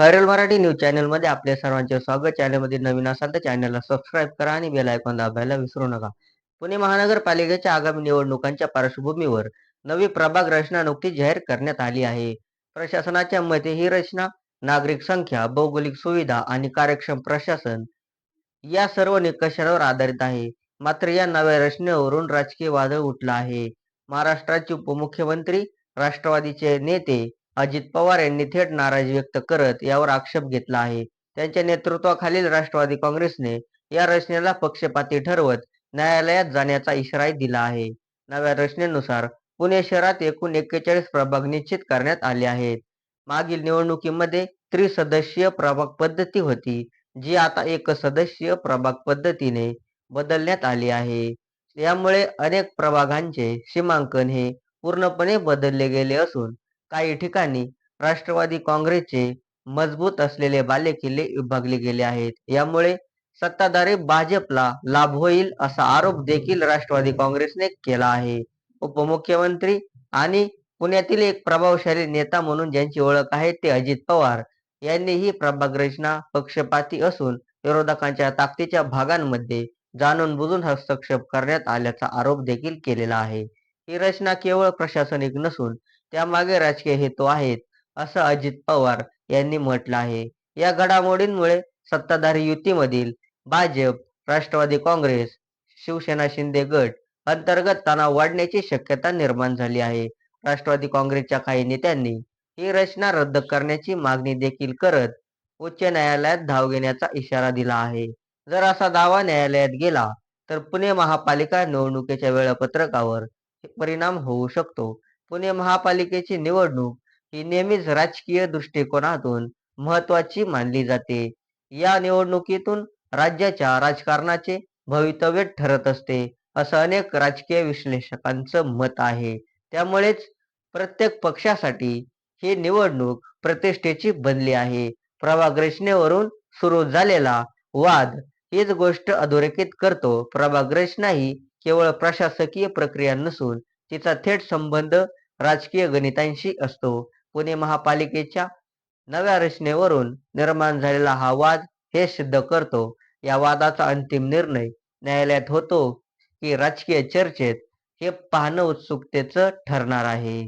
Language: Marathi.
व्हायरल मराठी न्यूज चॅनलमध्ये आपल्या सर्वांचे स्वागत. चॅनलमध्ये नवीन असाल तर चॅनलला सबस्क्राईब करा आणि बेल आयकॉन दाबायला विसरू नका. पुणे महानगरपालिकेच्या आगामी निवडणुकांच्या पार्श्वभूमीवर नवी प्रभाग रचना नुकतीच जाहीर करण्यात आली आहे. प्रशासनाच्या मते ही रचना नागरिक संख्या भौगोलिक सुविधा आणि कार्यक्षम प्रशासन या सर्व निकषांवर आधारित आहे. मात्र या नव्या रचनेवरून राजकीय वादळ उठला आहे. महाराष्ट्राचे उपमुख्यमंत्री राष्ट्रवादीचे नेते अजित पवार यांनी थेट नाराजी व्यक्त करत यावर आक्षेप घेतला आहे. त्यांच्या नेतृत्वाखालील राष्ट्रवादी काँग्रेसने या रचनेला पक्षपाती ठरवत न्यायालयात जाण्याचा इशाराही दिला आहे. नव्या रचनेनुसार पुणे शहरात एकूण एक्केचाळीस प्रभाग निश्चित करण्यात आले आहेत. मागील निवडणुकीमध्ये त्रिसदस्यीय प्रभाग पद्धती होती जी आता एक सदस्यीय प्रभाग पद्धतीने बदलण्यात आली आहे. यामुळे अनेक प्रभागांचे सीमांकन हे पूर्णपणे बदलले गेले असून काही ठिकाणी राष्ट्रवादी काँग्रेसचे मजबूत असलेले बालेकिल्ले विभागले गेले आहेत. यामुळे सत्ताधारी भाजपला लाभ होईल असा आरोप देखील राष्ट्रवादी काँग्रेसने केला आहे. उपमुख्यमंत्री आणि पुण्यातील एक प्रभावशाली नेता म्हणून ज्यांची ओळख आहे ते अजित पवार यांनी ही प्रभाग रचना पक्षपाती असून विरोधकांच्या ताकदीच्या भागांमध्ये जाणून बुजून हस्तक्षेप करण्यात आल्याचा आरोप देखील केलेला आहे. ही रचना केवळ प्रशासनिक नसून त्यामागे राजकीय हेतू आहेत असं अजित पवार यांनी म्हटलं आहे. या घडामोडींमुळे सत्ताधारी युतीमधील भाजप राष्ट्रवादी काँग्रेस शिवसेना शिंदे गट अंतर्गत तणाव वाढण्याची शक्यता निर्माण झाली आहे. राष्ट्रवादी काँग्रेसच्या काही नेत्यांनी ही रचना रद्द करण्याची मागणी देखील करत उच्च न्यायालयात धाव घेण्याचा इशारा दिला आहे. जर असा दावा न्यायालयात गेला तर पुणे महापालिका निवडणुकीच्या वेळापत्रकावर परिणाम होऊ शकतो. पुणे महापालिकेची निवडणूक ही नेहमीच राजकीय दृष्टिकोनातून महत्वाची मानली जाते. या निवडणुकीतून राज्याच्या राजकारणाचे भवितव्य ठरत असते असं अनेक राजकीय विश्लेषकांचं मत आहे. त्यामुळेच प्रत्येक पक्षासाठी ही निवडणूक प्रतिष्ठेची बनली आहे. प्रभाग रचनेवरून सुरू झालेला वाद हीच गोष्ट अधोरेखित करतो. प्रभाग रचना ही केवळ प्रशासकीय प्रक्रिया नसून तिचा थेट संबंध राजकीय गणितांशी असतो. पुणे महापालिकेच्या नव्या रचनेवरून निर्माण झालेला हा वाद हे सिद्ध करतो. या वादाचा अंतिम निर्णय न्यायालयात होतो की राजकीय चर्चेत हे पाहणं उत्सुकतेचं ठरणार आहे.